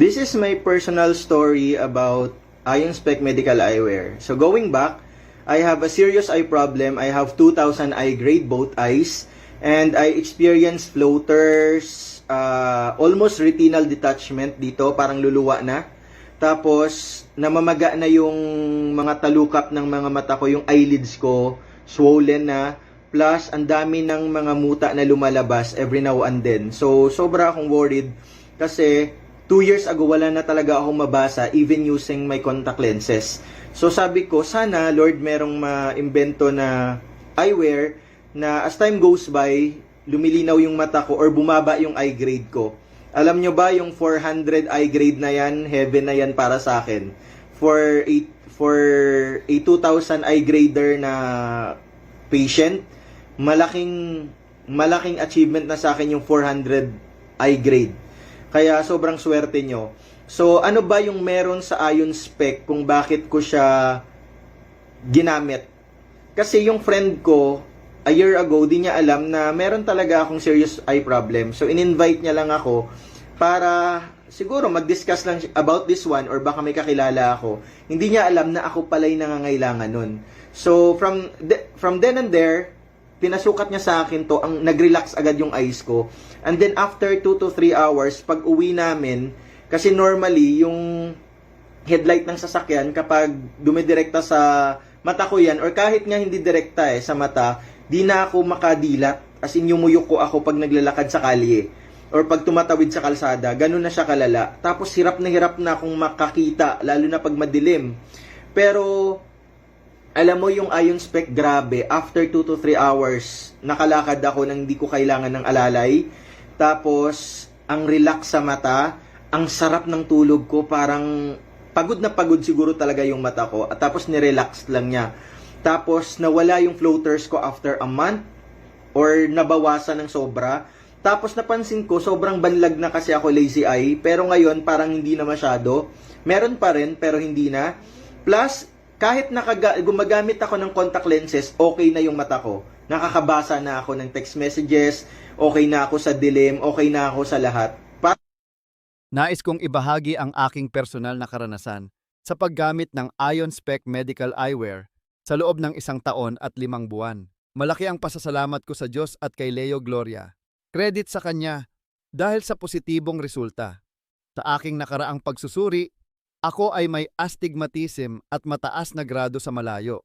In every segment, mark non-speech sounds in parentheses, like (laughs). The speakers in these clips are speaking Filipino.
This is my personal story about Ion Spec Medical Eyewear. So going back, I have a serious eye problem. I have 2000 eye grade both eyes and I experienced floaters, uh, almost retinal detachment dito, parang luluwa na. Tapos namamaga na yung mga talukap ng mga mata ko, yung eyelids ko, swollen na. Plus, ang dami ng mga muta na lumalabas every now and then. So, sobra akong worried kasi two years ago, wala na talaga akong mabasa even using my contact lenses. So, sabi ko, sana, Lord, merong ma-invento na eyewear na as time goes by, lumilinaw yung mata ko or bumaba yung eye grade ko. Alam nyo ba yung 400 eye grade na yan, heaven na yan para sa akin. For a, for a 2000 eye grader na patient, malaking malaking achievement na sa akin yung 400 eye grade. Kaya sobrang swerte nyo. So, ano ba yung meron sa Ion Spec kung bakit ko siya ginamit? Kasi yung friend ko, a year ago, di niya alam na meron talaga akong serious eye problem. So, in-invite niya lang ako para siguro mag-discuss lang about this one or baka may kakilala ako. Hindi niya alam na ako pala'y nangangailangan nun. So, from, the, from then and there, pinasukat niya sa akin to, ang nag-relax agad yung eyes ko. And then after 2 to 3 hours, pag uwi namin, kasi normally, yung headlight ng sasakyan, kapag dumidirekta sa mata ko yan, or kahit nga hindi direkta eh, sa mata, di na ako makadilat. As in, yumuyok ko ako pag naglalakad sa kalye. Or pag tumatawid sa kalsada, ganun na siya kalala. Tapos hirap na hirap na akong makakita, lalo na pag madilim. Pero, alam mo yung ion spec grabe, after 2 to 3 hours, nakalakad ako nang hindi ko kailangan ng alalay. Tapos, ang relax sa mata, ang sarap ng tulog ko, parang pagod na pagod siguro talaga yung mata ko. At tapos nirelax lang niya. Tapos, nawala yung floaters ko after a month or nabawasan ng sobra. Tapos napansin ko, sobrang banlag na kasi ako lazy eye. Pero ngayon, parang hindi na masyado. Meron pa rin, pero hindi na. Plus, kahit nakaga- gumagamit ako ng contact lenses, okay na yung mata ko. Nakakabasa na ako ng text messages, okay na ako sa dilim, okay na ako sa lahat. Pa- Nais kong ibahagi ang aking personal na karanasan sa paggamit ng Ion Spec Medical Eyewear sa loob ng isang taon at limang buwan. Malaki ang pasasalamat ko sa Diyos at kay Leo Gloria. Credit sa Kanya dahil sa positibong resulta. Sa aking nakaraang pagsusuri, ako ay may astigmatism at mataas na grado sa malayo.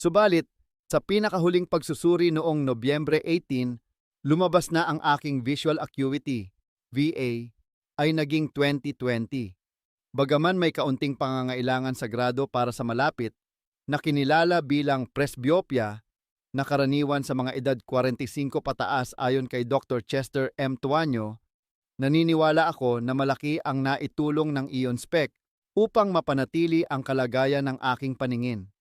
Subalit, sa pinakahuling pagsusuri noong Nobyembre 18, lumabas na ang aking visual acuity, VA, ay naging 2020. Bagaman may kaunting pangangailangan sa grado para sa malapit, na kinilala bilang presbyopia, na karaniwan sa mga edad 45 pataas ayon kay Dr. Chester M. Tuanyo, naniniwala ako na malaki ang naitulong ng Ion Spec upang mapanatili ang kalagayan ng aking paningin.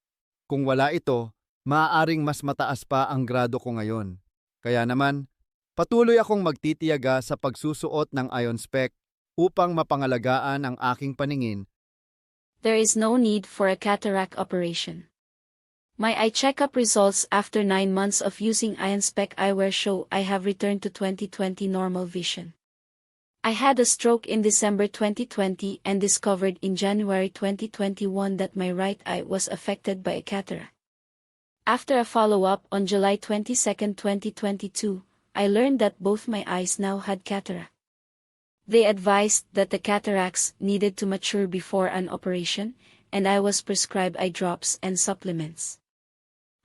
Kung wala ito, maaaring mas mataas pa ang grado ko ngayon. Kaya naman, patuloy akong magtitiyaga sa pagsusuot ng Ion Spec upang mapangalagaan ang aking paningin There is no need for a cataract operation. My eye checkup results after 9 months of using Ion Spec eyewear show I have returned to 2020 normal vision. I had a stroke in December 2020 and discovered in January 2021 that my right eye was affected by a cataract. After a follow-up on July 22, 2022, I learned that both my eyes now had cataract. They advised that the cataracts needed to mature before an operation, and I was prescribed eye drops and supplements.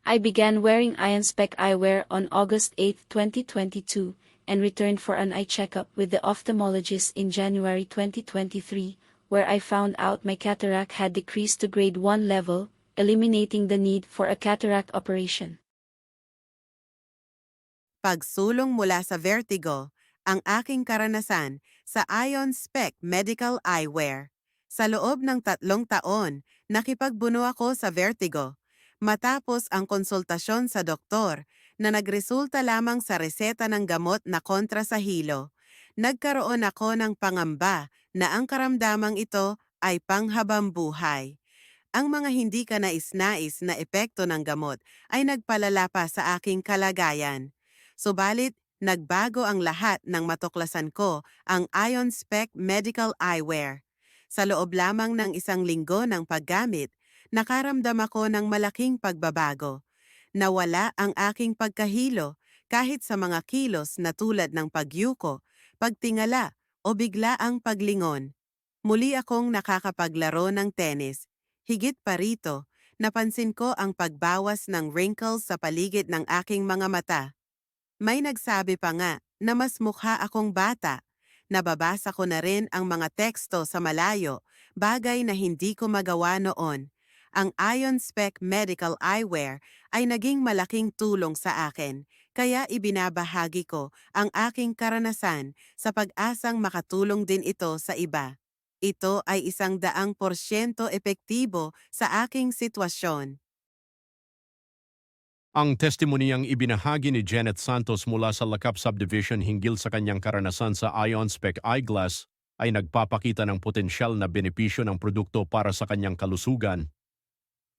I began wearing Ion Spec eyewear on August 8, 2022, and returned for an eye checkup with the ophthalmologist in January 2023, where I found out my cataract had decreased to grade 1 level, eliminating the need for a cataract operation. Pagsulong mula sa vertigo, ang aking karanasan sa Ion Spec Medical Eyewear. Sa loob ng tatlong taon, nakipagbuno ako sa vertigo. Matapos ang konsultasyon sa doktor na nagresulta lamang sa reseta ng gamot na kontra sa hilo, nagkaroon ako ng pangamba na ang karamdamang ito ay panghabang buhay. Ang mga hindi ka nais-nais na epekto ng gamot ay nagpalala pa sa aking kalagayan. Subalit, nagbago ang lahat ng matuklasan ko ang Ion Spec Medical Eyewear. Sa loob lamang ng isang linggo ng paggamit, nakaramdam ako ng malaking pagbabago. Nawala ang aking pagkahilo kahit sa mga kilos na tulad ng pagyuko, pagtingala o bigla ang paglingon. Muli akong nakakapaglaro ng tennis. Higit pa rito, napansin ko ang pagbawas ng wrinkles sa paligid ng aking mga mata. May nagsabi pa nga na mas mukha akong bata. Nababasa ko na rin ang mga teksto sa malayo, bagay na hindi ko magawa noon. Ang Ion Spec Medical Eyewear ay naging malaking tulong sa akin, kaya ibinabahagi ko ang aking karanasan sa pag-asang makatulong din ito sa iba. Ito ay isang daang porsyento epektibo sa aking sitwasyon. Ang testimonyang ibinahagi ni Janet Santos mula sa Lakap Subdivision hinggil sa kanyang karanasan sa Ion Spec Eyeglass ay nagpapakita ng potensyal na benepisyo ng produkto para sa kanyang kalusugan.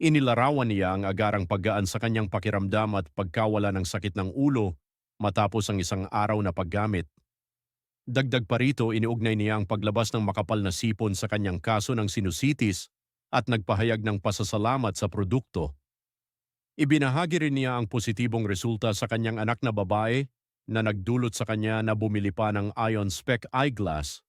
Inilarawan niya ang agarang paggaan sa kanyang pakiramdam at pagkawala ng sakit ng ulo matapos ang isang araw na paggamit. Dagdag pa rito, iniugnay niya ang paglabas ng makapal na sipon sa kanyang kaso ng sinusitis at nagpahayag ng pasasalamat sa produkto. Ibinahagi rin niya ang positibong resulta sa kanyang anak na babae na nagdulot sa kanya na bumili pa ng Ion Spec Eyeglass.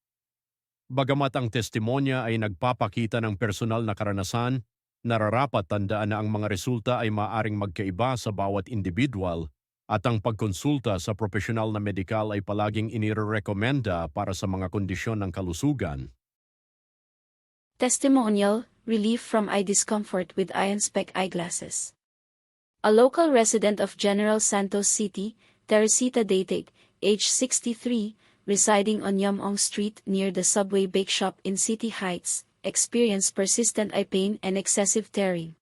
Bagamat ang testimonya ay nagpapakita ng personal na karanasan, nararapat tandaan na ang mga resulta ay maaring magkaiba sa bawat individual at ang pagkonsulta sa profesional na medikal ay palaging inirekomenda para sa mga kondisyon ng kalusugan. Testimonial, relief from eye discomfort with iron spec eyeglasses. A local resident of General Santos City, Teresita Datig, age 63, residing on Yamong Street near the Subway Bake Shop in City Heights, experienced persistent eye pain and excessive tearing.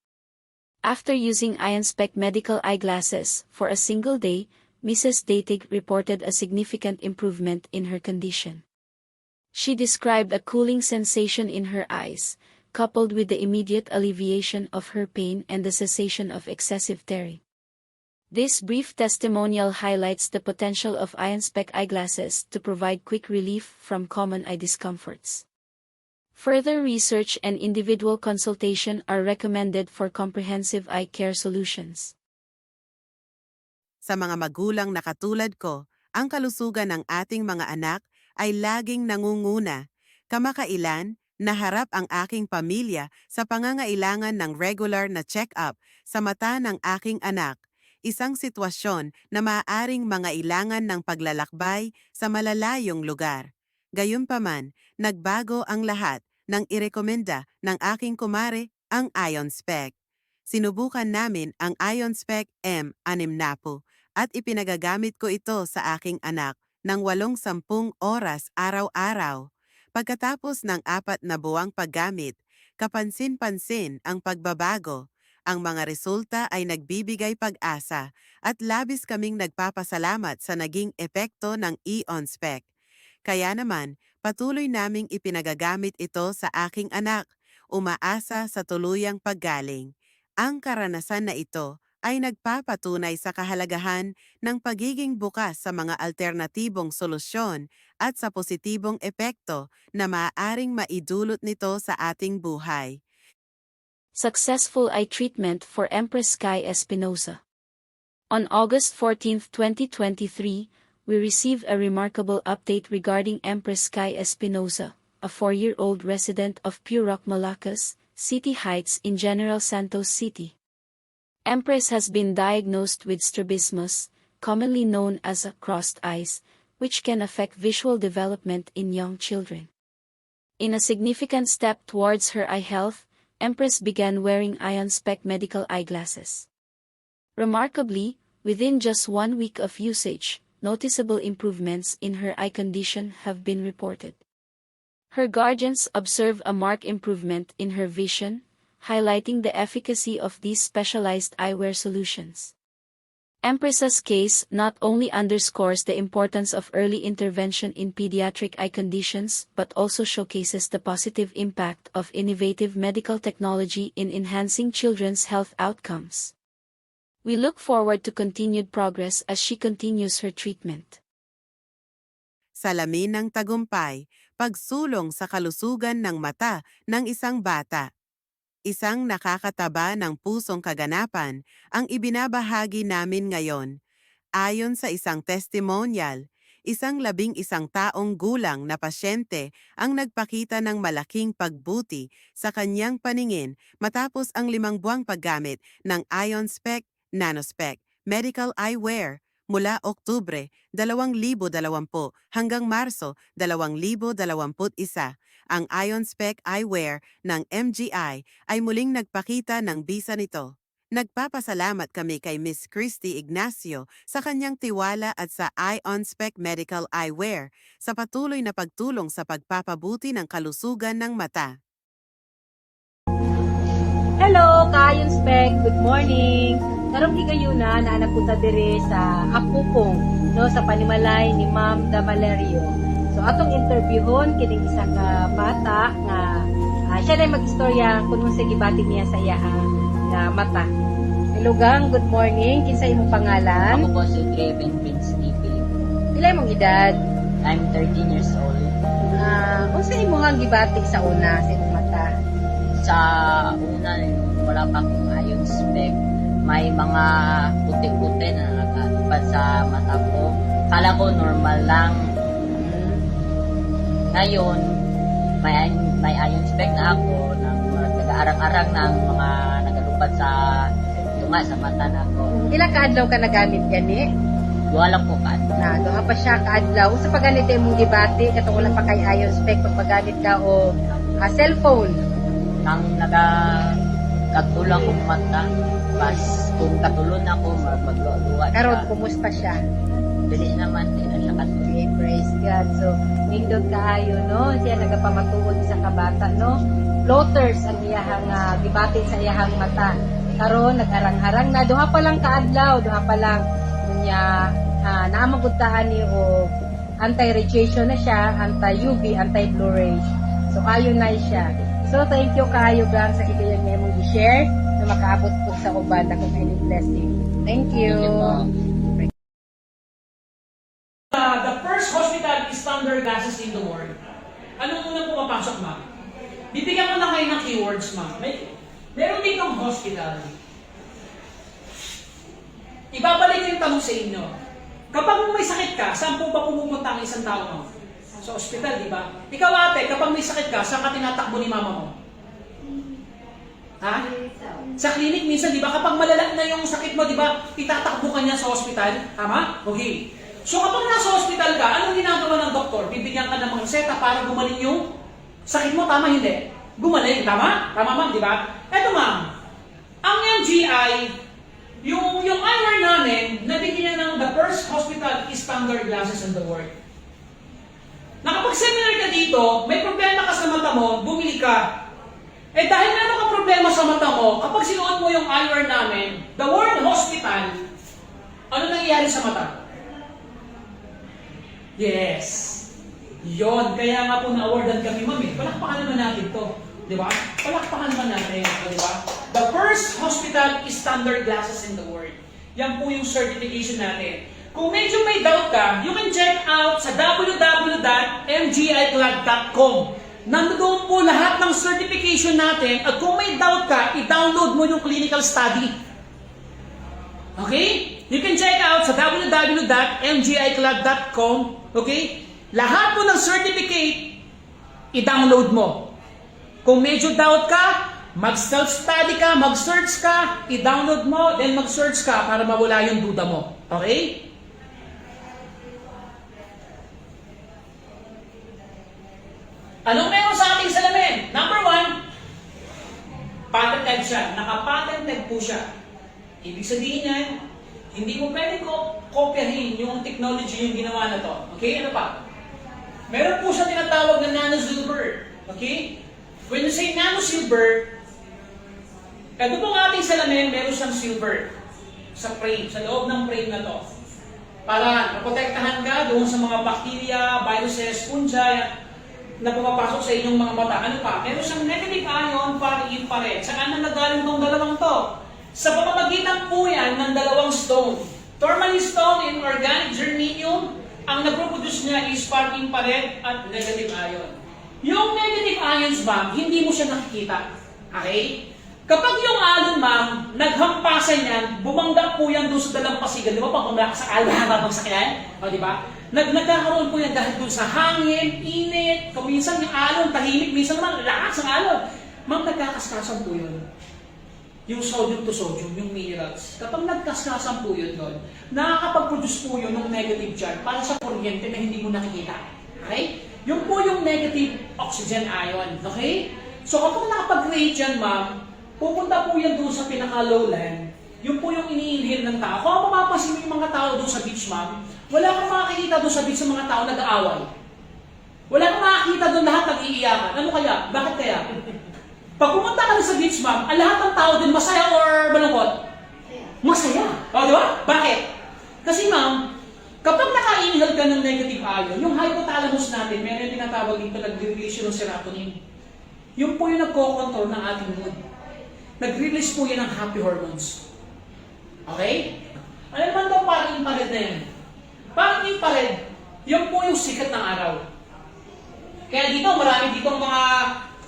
After using Iron Spec medical eyeglasses for a single day, Mrs. Datig reported a significant improvement in her condition. She described a cooling sensation in her eyes, coupled with the immediate alleviation of her pain and the cessation of excessive tearing. This brief testimonial highlights the potential of iron spec eyeglasses to provide quick relief from common eye discomforts. Further research and individual consultation are recommended for comprehensive eye care solutions. Sa mga magulang na katulad ko, ang kalusugan ng ating mga anak ay laging nangunguna. Kamakailan, naharap ang aking pamilya sa pangangailangan ng regular na check-up sa mata ng aking anak, isang sitwasyon na maaaring mangailangan ng paglalakbay sa malalayong lugar. Gayunpaman, nagbago ang lahat nang irekomenda ng aking kumare ang Ion Spec. Sinubukan namin ang Ion Spec M6 Napo at ipinagagamit ko ito sa aking anak ng walong sampung oras araw-araw. Pagkatapos ng apat na buwang paggamit, kapansin-pansin ang pagbabago. Ang mga resulta ay nagbibigay pag-asa at labis kaming nagpapasalamat sa naging epekto ng Eon Spec. Kaya naman, patuloy naming ipinagagamit ito sa aking anak, umaasa sa tuluyang paggaling. Ang karanasan na ito ay nagpapatunay sa kahalagahan ng pagiging bukas sa mga alternatibong solusyon at sa positibong epekto na maaaring maidulot nito sa ating buhay. Successful eye treatment for Empress Sky Espinosa. On August 14, 2023, we received a remarkable update regarding Empress Sky Espinosa, a four-year-old resident of Pure Rock, Malacas, City Heights in General Santos City. Empress has been diagnosed with strabismus, commonly known as crossed eyes, which can affect visual development in young children. In a significant step towards her eye health, Empress began wearing ion spec medical eyeglasses. Remarkably, within just one week of usage, noticeable improvements in her eye condition have been reported. Her guardians observe a marked improvement in her vision, highlighting the efficacy of these specialized eyewear solutions. Empress's case not only underscores the importance of early intervention in pediatric eye conditions but also showcases the positive impact of innovative medical technology in enhancing children's health outcomes. We look forward to continued progress as she continues her treatment. Salamin ng tagumpay, pagsulong sa kalusugan ng mata ng isang bata. Isang nakakataba ng pusong kaganapan ang ibinabahagi namin ngayon. Ayon sa isang testimonial, isang labing isang taong gulang na pasyente ang nagpakita ng malaking pagbuti sa kanyang paningin matapos ang limang buwang paggamit ng Ion Spec, Nanospec, Medical Eyewear mula Oktubre 2020 hanggang Marso 2021. Ang Ion Spec Eyewear ng MGI ay muling nagpakita ng bisa nito. Nagpapasalamat kami kay Miss Christy Ignacio sa kanyang tiwala at sa Ion Spec Medical Eyewear sa patuloy na pagtulong sa pagpapabuti ng kalusugan ng mata. Hello, Kayon Spec. Good morning. Karong higayuna na napunta dire sa Apupong, no, sa panimalay ni Ma'am Da Valerio. So atong interviewon kining isa ka bata nga ah, siya lang mag-istorya kung sa gibati niya sa iya nga mata. Hello gang, good morning. Kinsa imong pangalan? Ako po si Draven Prince TV. Pila imong edad? I'm 13 years old. Ah, unsa imong gibati sa una sa imong mata? Sa una, wala pa akong ion spec. May mga puti-puti na nakatupad sa mata ko. Kala ko normal lang. Hmm. Ngayon, may, may ion spec na ako ng mga taga-arang-arang ng mga nagalupad sa tunga sa mata na ako. Pila ka adlaw ka nagamit gani? Wala po ka. na duha pa siya kaadlaw sa pagganit imong gibati katong wala pa kay ion spec pag ka o ah, cellphone Nang naga katulang kong mata, pas kung katulon ako, mag magluwa karon siya. kumusta siya? Dili naman, siya katulong. okay praise God. So nindot kaayo no? Siya nagapamatuod sa kabata no? Floaters ang iyahang uh, gibati sa iyahang mata. Karon nag-arang-arang na. Duha pa lang kaadlaw duha pa lang. Niya uh, naamagudtaan ni o anti-radiation na siya anti-UV anti-blue rays. So kayo na siya. So thank you kayo gang sa higayon nga imong i-share. Na makaabot sa uban na kung any blessing thank you, Thank you. Uh, the first hospital is standard gases in the world. Anong unang pumapasok, ma'am? Bibigyan ko na kayo ng keywords, ma'am. May, meron ditong hospital. Ibabalik ko yung tanong sa inyo. Kapag may sakit ka, saan po ba pumupunta ang isang tao, ma'am? Sa ospital, di ba? Ikaw ate, kapag may sakit ka, saan ka tinatakbo ni mama mo? Ha? Sa clinic minsan, di ba, kapag malala na yung sakit mo, di ba, itatakbo ka niya sa ospital? Tama? Okay. So kapag nasa ospital ka, anong ginagawa ng doktor? Bibigyan ka ng mga reseta para gumaling yung sakit mo, tama hindi? Gumaling, tama? Tama ma'am, di ba? Eto ma'am, ang MGI, yung, yung eyewear namin, nabigyan ng the first hospital standard glasses in the world. Nakapag-seminar ka dito, may problema ka sa mata mo, bumili ka. Eh dahil meron ka problema sa mata mo, kapag sinuot mo yung eyewear namin, the word hospital, ano nangyayari sa mata? Yes. Yon, kaya nga po na-awardan kami, ma'am. Palakpakan naman natin to. Di ba? Palakpakan naman natin. Di ba? The first hospital is standard glasses in the world. Yan po yung certification natin. Kung medyo may doubt ka, you can check out sa www.mgiclub.com. Nandoon po lahat ng certification natin at kung may doubt ka, i-download mo yung clinical study. Okay? You can check out sa www.mgiclub.com. Okay? Lahat po ng certificate, i-download mo. Kung medyo doubt ka, mag-self-study ka, mag-search ka, i-download mo, then mag-search ka para mawala yung duda mo. Okay? Anong meron sa ating salamin? Number one, patented siya. Nakapatented po siya. Ibig sabihin niya, hindi mo pwede ko kopyahin yung technology yung ginawa na to. Okay? Ano pa? Meron po siya tinatawag na nano silver. Okay? When you say nano silver, ito pong ating salamin, meron siyang silver sa frame, sa loob ng frame na to. Para maprotektahan ka doon sa mga bacteria, viruses, fungi, na pumapasok sa inyong mga mata. Ano pa? Meron siyang negative ion para infrared. Saan na nagaling tong dalawang to? Sa pamamagitan po yan ng dalawang stone. Tourmaline stone and organic germanium, ang nagproproduce niya is part infrared at negative ion. Yung negative ions, ma'am, hindi mo siya nakikita. Okay? Kapag yung alon, ma'am, naghampasan yan, bumangga po yan doon sa dalampasigan. Di ba pag bumangga ka sa alon, habang yan? O, di ba? Nag nagkakaroon po yan dahil doon sa hangin, init, kung minsan yung alon, tahimik, minsan naman, lakas ang alon. Ma'am, nagkakaskasan po yun yung sodium to sodium, yung minerals, kapag nagkaskasan po yun doon, nakakapag-produce po yun ng negative charge para sa kuryente na hindi mo nakikita. Okay? Yun po yung negative oxygen ion. Okay? So kapag nakapag-create yan, ma'am, pupunta po yan doon sa pinaka-lowland. Yun po yung ini-inhale ng tao. Kung mapapansin mo yung mga tao doon sa beach, ma'am, wala kang makikita doon sa beach sa mga tao nag-aaway. Wala kang makikita doon lahat nag-iiyakan. Ano kaya? Bakit kaya? Pag pumunta ka sa beach, ma'am, ang lahat ng tao din masaya or malungkot? Masaya. O, di ba? Bakit? Kasi, ma'am, kapag naka-inhale ka ng negative ion, yung hypothalamus natin, meron yung tinatawag dito, nag-release ng serotonin. Yun po yung nagko-control ng ating mood. Nag-release po yan ng happy hormones. Okay? Ano naman daw parang infrared na yan? Parang yun po yung sikat ng araw. Kaya dito, marami dito mga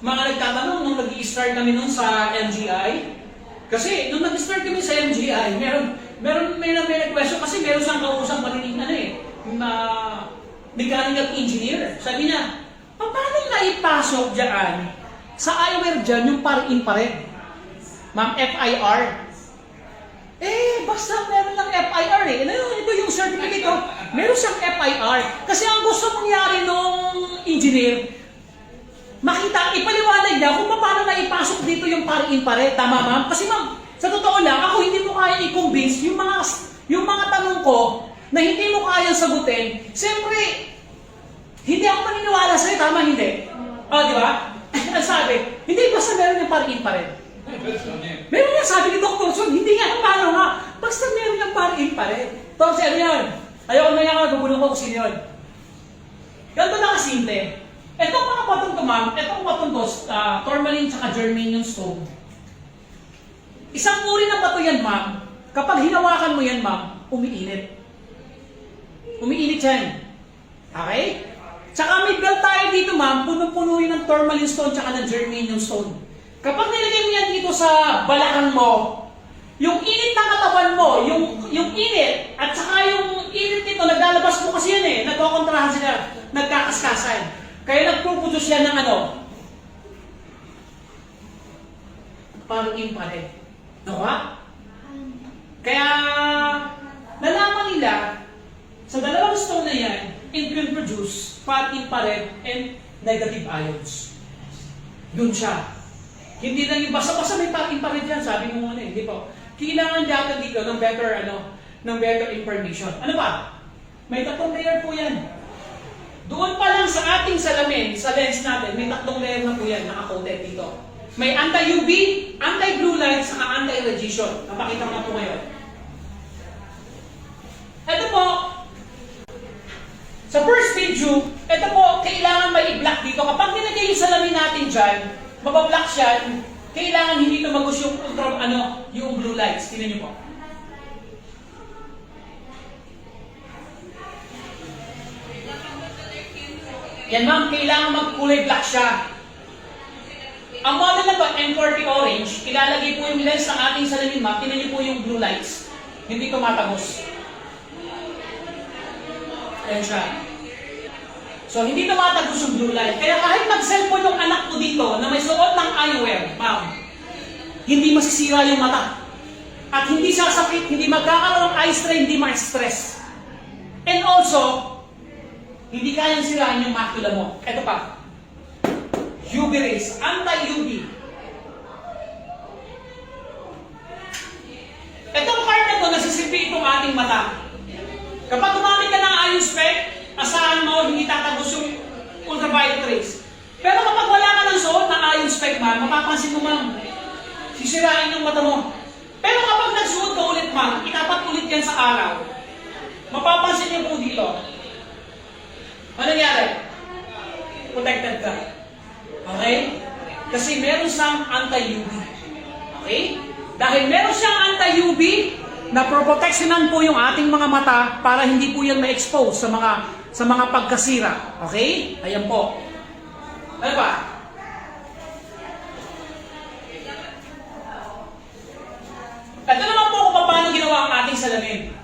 mga nagtatanong nung nag start kami nun sa MGI. Kasi nung nag-start kami sa MGI, meron meron may na may question kasi meron siyang kausang marinig ano eh, na mechanical engineer. Sabi niya, "Pa- paano na ipasok diyan sa eyewear dyan yung par infrared? Ma'am, FIR. Eh, basta meron lang FIR eh. Ano yun? Ito yung certificate ko. Meron siyang FIR. Kasi ang gusto mangyari nung engineer, makita, ipaliwanag niya kung paano na ipasok dito yung pare-infrared. Tama, ma'am? Kasi ma'am, sa totoo lang, ako hindi mo kaya i-convince yung mga, yung mga tanong ko na hindi mo kaya sagutin. Siyempre, hindi ako maniniwala sa'yo. Tama, hindi? O, di ba? (laughs) Ang sabi, hindi basta meron yung pare-infrared. Meron nga sabi ni Dr. Sun, hindi nga paano nga. Basta meron yung pare-infrared. Tapos ano yan? Ayoko na yan, gugulong ko kung sino yun. Ganito na kasimple. Itong mga batong to, ma'am, itong batong to, uh, tourmaline tsaka germanium stone. Isang uri ng bato yan, ma'am. Kapag hinawakan mo yan, ma'am, umiinit. Umiinit yan. Okay? Tsaka may belt tayo dito, ma'am, punong-puno yun ng tourmaline stone tsaka ng germanium stone. Kapag nilagay mo yan dito sa balakang mo, yung init ng katawan mo, yung, yung init, at saka yung init nito, naglalabas mo kasi yan eh, nagkokontrahan sila, nagkakaskasan. Kaya nagpuputos yan ng ano? Parang infrared. Nawa? Kaya, nalaman nila, sa dalawang stone na yan, it will produce fat infrared and negative ions. Yun siya. Hindi lang yung basta-basta may fat infrared yan, sabi mo eh, hindi po. Kailangan data dito ng better, ano, ng better information. Ano ba? May tatlong layer po yan. Doon pa lang sa ating salamin, sa lens natin, may tatlong layer na po yan naka-coated dito. May anti-UV, anti-blue light, saka anti-radiation. Napakita ko na po ngayon. Ito po, sa first video, ito po, kailangan may i-block dito. Kapag nilagay yung salamin natin dyan, mabablock siya, kailangan hindi tumagos yung ultra, ano, yung blue lights. Tingnan niyo po. Yan ma'am, kailangan magkulay black siya. Ang model na to, M40 orange, ilalagay po yung lens ng ating salamin ma'am, tingnan niyo po yung blue lights. Hindi tumatagos. Ayan siya. So, hindi tumatagos yung blue light. Kaya kahit mag-cellphone yung anak ko dito na may suot ng eyewear, ma'am, hindi masisira yung mata. At hindi sasakit, hindi magkakaroon ng eye strain, hindi ma-stress. And also, hindi kayang sirain yung macula mo. Ito pa. UV rays, anti-UV. Itong card na to, nasisilbi itong ating mata. Kapag gumamit ka ng ion spec, asahan mo, hindi tatagos yung ultraviolet rays. Pero kapag wala ka ng suot ng ion spec, ma'am, mapapansin mo, ma'am, sisirain yung mata mo. Pero kapag nagsuot ka ulit, ma'am, itapat ulit yan sa araw, mapapansin niyo po dito, ano nangyari? Protected ka. Okay? Kasi meron siyang anti-UV. Okay? Dahil meron siyang anti-UV na proproteksyonan po yung ating mga mata para hindi po yan ma-expose sa mga sa mga pagkasira. Okay? Ayan po. Ano ba? Ito naman po kung paano ginawa ang ating salamin. (laughs)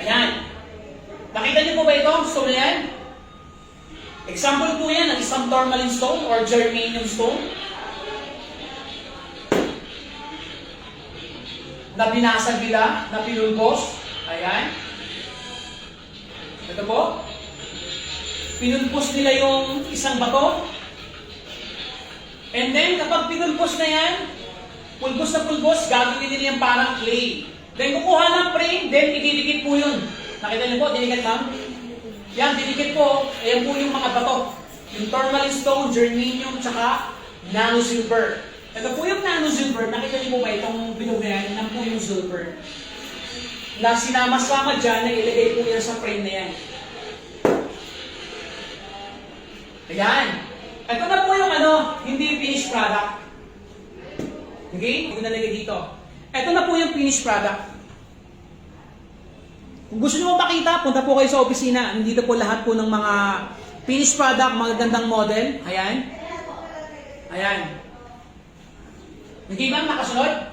Ayan. Nakita niyo po ba ito? Stone na yan? Example po yan ng isang tourmaline stone or germanium stone. Na binasag nila, na pinulbos. Ayan. Ito po. Pinulbos nila yung isang bato. And then, kapag pinulbos na yan, pulbos na pulbos, gagawin nila yung parang clay. Then, kukuha ng frame, then ididikit po yun. Nakita niyo po, dinikit ma'am? Yan, dinikit po. Ayan po yung mga bato. Yung tourmaline stone, germanium, tsaka nano-silver. Ito po yung nano-silver. Nakita niyo po ba itong bilog na yan? Yan po yung silver. Na sinama-sama dyan, na ilagay po yan sa frame na yan. Ayan. Ito na po yung ano, hindi finished product. Okay? Hindi ko nalagay dito. Ito na po yung finished product. Kung gusto nyo makita, punta po kayo sa opisina. Nandito po lahat po ng mga finished product, mga gandang model. Ayan. Ayan. Okay ba? Nakasunod?